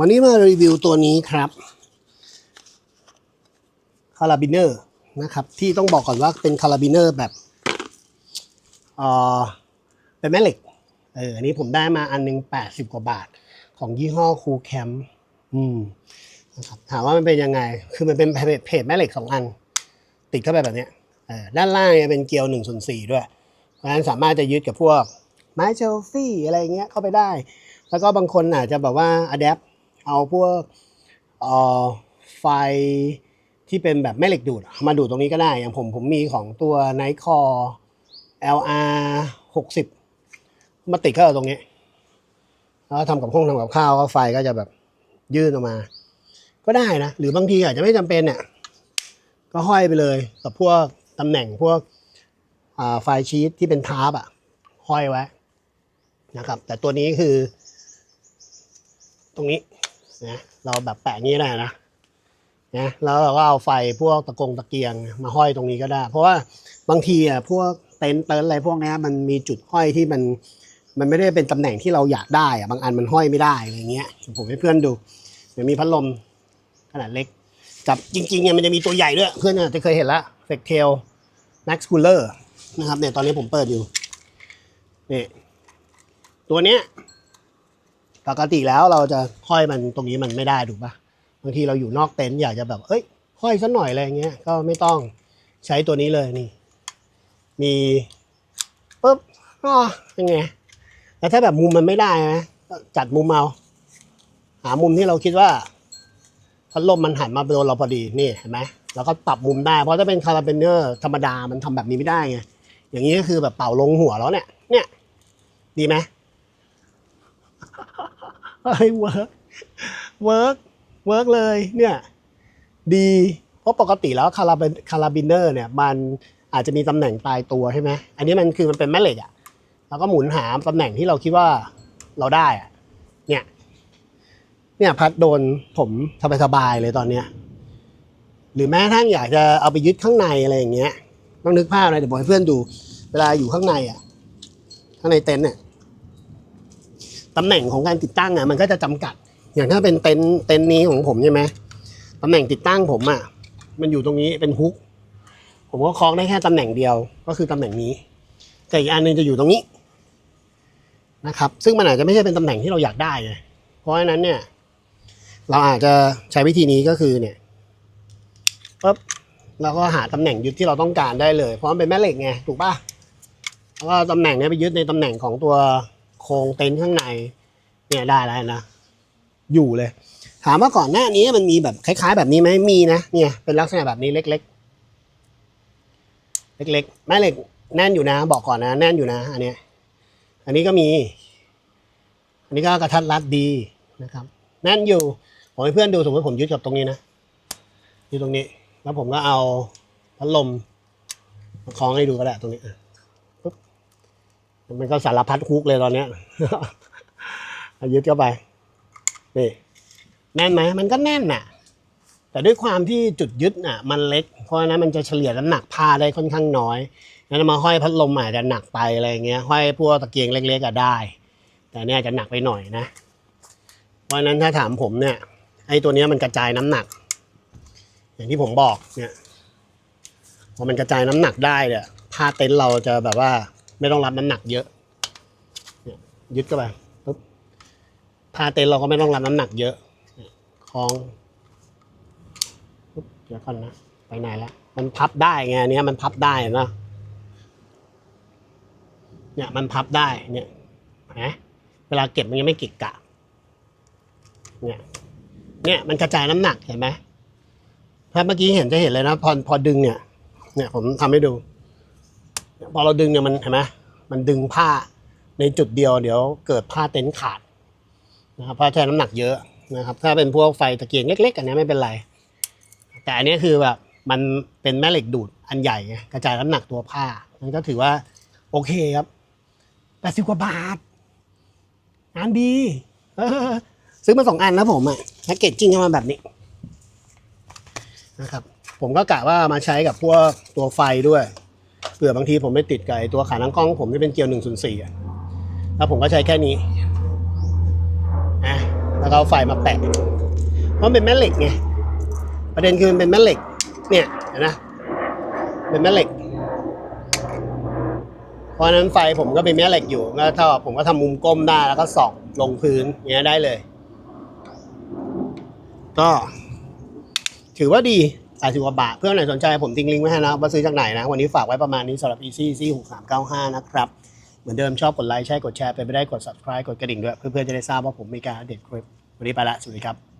วันนี้มารีวิวตัวนี้ครับคาราบิเนอร์นะครับ ที่ต้องบอกก่อนว่าเป็นคาราบิเนอร์แบบเออเป็นแม่เหล็กเอออันนี้ผมได้มาอันหนึงแปดสิบกว่าบาท ของยี่ห้อคูแคมอืมนะครับถามว่ามันเป็นยังไง คือมันเป็นเพจแม่เหล็กสองอัน ติดเข้าไปแบบเนี้ยเออด้านล่างเนี่ยเป็นเกลียวหนึ่งส่วนสี่ด้วย เพราะฉะนั้นสามารถจะยึดกับพวกไม้เชลฟี่อะไรเงี้ยเข้าไปได้ แล้วก็บางคนอาจจะแบบว่าอัดแอป เอาพวกไฟที่เป็นแบบแม่เหล็กดูด มาดูดตรงนี้ก็ได้ อย่างผมผมมีของตัว n i c o LR 60 มาติดเข้ากับตรงนี้ แล้วทำกับข้องทำกับข้าวก็ไฟก็จะแบบยื่นออกมา ก็ได้นะ หรือบางทีอาจจะไม่จำเป็นเนี่ย ก็ห้อยไปเลยกับพวกตำแหน่งพวกไฟชีตที่เป็นทาร์ปอะห้อยไว้นะครับ แต่ตัวนี้คือ ตรงนี้ นะเราแบบแปะงี้ได้นะนะแล้วเราก็เอาไฟพวกตะกงตะเกียงมาห้อยตรงนี้ก็ได้ เพราะว่าบางทีอะพวกเต็นท์เต็นท์อะไรพวกนี้มันมีจุดห้อยที่มันมันไม่ได้เป็นตำแหน่งที่เราอยากได้อะบางอันมันห้อยไม่ได้อะไรเงี้ยผมให้เพื่อนดูเดี๋ยวมีพัดลมขนาดเล็ก กับจริงๆเนี่ยมันจะมีตัวใหญ่ด้วย เพื่อนอาจจะเคยเห็นละเฟกเทลแม็กซ์คูลเลอร์นะครับเนี่ยตอนนี้ผมเปิดอยู่นี่ตัวเนี้ย ปกติแล้วเราจะห้อยมันตรงนี้มันไม่ได้ถูกปะบางทีเราอยู่นอกเต็นท์อยากจะแบบ เอ้ยห้อยสักหน่อยอะไรเงี้ย ก็ไม่ต้องใช้ตัวนี้เลยนี่ มีปุ๊บก็ยังไงแล้วถ้าแบบมุมมันไม่ได้นะจัดมุมเอาหามุมที่เราคิดว่าพัดลมมันหันมาโดนเราพอดีนี่เห็นไหมแล้วก็ปรับมุมได้เพราะถ้าเป็นคาราเบเนอร์ธรรมดามันทำแบบนี้ไม่ได้ไงอย่างนี้ก็คือแบบเป่าลงหัวแล้วเนี่ย เนี่ย ดีไหม เฮ้ยเวิร์กเวิร์กเวิร์กเลยเนี่ยดีเพราะปกติแล้วคาราบคาราบิเนอร์เนี่ยมันอาจจะมีตำแหน่งปลายตัวใช่ไหมอันนี้มันคือมันเป็นแม่เหล็กอะแล้วก็หมุนหาตำแหน่งที่เราคิดว่าเราได้อะเนี่ยเนี่ยพัดโดนผมสบายๆเลยตอนเนี้ยหรือแม้กระทั่งอยากจะเอาไปยึดข้างในอะไรอย่างเงี้ยต้องนึกภาพนะเดี๋ยวบอกให้เพื่อนดู เวลาอยู่ข้างในอะข้างในเต็นท์เนี่ย ตำแหน่งของการติดตั้งอะมันก็จะจำกัด อย่างถ้าเป็นเต็นเต็นนี้ของผมใช่ไหมตำแหน่งติดตั้งผมอะมันอยู่ตรงนี้เป็นฮุก ผมก็คล้องได้แค่ตำแหน่งเดียวก็คือตำแหน่งนี้ แต่อีกอันหนึงจะอยู่ตรงนี้นะครับ ซึ่งมันอาจจะไม่ใช่เป็นตำแหน่งที่เราอยากได้ไงเพราะฉะนั้นเนี่ย เราอาจจะใช้วิธีนี้ก็คือเนี่ยปุ๊บเราก็หาตำแหน่งยึดที่เราต้องการได้เลย เพราะมันเป็นแม่เหล็กไงถูกป่ะแล้วก็ตำแหน่งเนี้ยไปยึดในตำแหน่งของตัว โครงเต็นท์ข้างใน เนี่ยได้แล้วนะ อยู่เลย ถามว่าก่อนหน้านี้มันมีแบบคล้าย ๆ แบบนี้ไหมมีนะ เนี่ย เป็นลักษณะแบบนี้เล็ก ๆ เล็กๆแม่เหล็กแน่นอยู่นะ บอกก่อนนะ แน่นอยู่นะ อันเนี้ย อันนี้ก็มี อันนี้ก็กระทัดรัดดีนะครับ แน่นอยู่ ผมให้เพื่อนดูสมมติผมยึดกับตรงนี้นะยึดตรงนี้ แล้วผมก็เอาพัดลมมาคล้องให้ดูก็ได้ตรงนี้อะปุ๊บ มันก็สารพัดฮุกเลยตอนเนี้ยยึดเข้าไปนี่แน่นไหมมันก็แน่นน่ะ แต่ด้วยความที่จุดยึดน่ะ มันเล็ก เพราะฉะนั้นมันจะเฉลี่ยน้ำหนักผ้าได้ค่อนข้างน้อยงั้นมาห้อยพัดลมอาจจะหนักไปอะไรเงี้ยห้อยพวกตะเกียงเล็กๆก็ได้ แต่เนี่ยจะหนักไปหน่อยนะ เพราะฉะนั้นถ้าถามผมเนี่ยไอ้ตัวนี้มันกระจายน้ำหนัก อย่างที่ผมบอกเนี่ยพอมันกระจายน้ำหนักได้เนี่ยผ้าเต็นท์เราจะแบบว่า ไม่ต้องรับน้ำหนักเยอะยึดเข้าไปปุ๊บผ้าเต็นเราก็ไม่ต้องรับน้ำหนักเยอะคล้องปุ๊บเดี๋ยวก่อนนะไปไหนละมันพับได้ไงอันเนี้ยมันพับได้นะเนี่ยมันพับได้เนี่ยนะเวลาเก็บมันยังไม่กิกกะ เนี่ย เนี่ยมันกระจายน้ำหนักเห็นไหมถ้าเมื่อกี้เห็นจะเห็นเลยนะพอพอดึงเนี่ย เนี่ยผมทำให้ดู พอเราดึงเนี่ยมันเห็นไหมมันดึงผ้าในจุดเดียวเดี๋ยวเกิดผ้าเต็นท์ขาดนะครับเพราะใช้น้ำหนักเยอะนะครับ ถ้าเป็นพวกไฟตะเกียงเล็ก ๆ อันนี้ไม่เป็นไร แต่อันนี้คือแบบมันเป็นแม่เหล็กดูดอันใหญ่กระจายน้ำหนักตัวผ้ามันก็ถือว่าโอเคครับแปดสิบกว่าบาทงานดีซื้อมาสองอันนะผมอะแพ็กเกจจิ้งมาแบบนี้นะครับ ผมก็กะว่ามาใช้กับพวกตัวไฟด้วย เผื่อบางทีผมไม่ติดกับไอ้ตัวขาตั้งกล้องผมที่เป็นเกียร์หนึ่งศูนย์สี่อะแล้วผมก็ใช้แค่นี้อะแล้วก็เอาไฟมาแปะ เพราะเป็นแม่เหล็กไงประเด็นคือมันเป็นแม่เหล็ก เนี่ยนะเป็นแม่เหล็กเพราะนั้นไฟผมก็เป็นแม่เหล็กอยู่ก็เท่าผมก็ทำมุมก้มได้แล้วก็ส่องลงพื้นอย่างเงี้ยได้เลย ก็ ถือว่าดี 80กว่าบาท เพื่อนไหนสนใจผมทิ้งลิงก์ไว้ให้นะว่าซื้อจากไหนนะ วันนี้ฝากไว้ประมาณนี้สำหรับ Easy Easy 6395 นะครับ เหมือนเดิมชอบกดไลค์ใช่กดแชร์ไปไม่ได้กด subscribe กดกระดิ่งด้วย เพื่อนๆจะได้ทราบว่าผมมีการอัปเดตคลิป วันนี้ไปละ สวัสดีครับ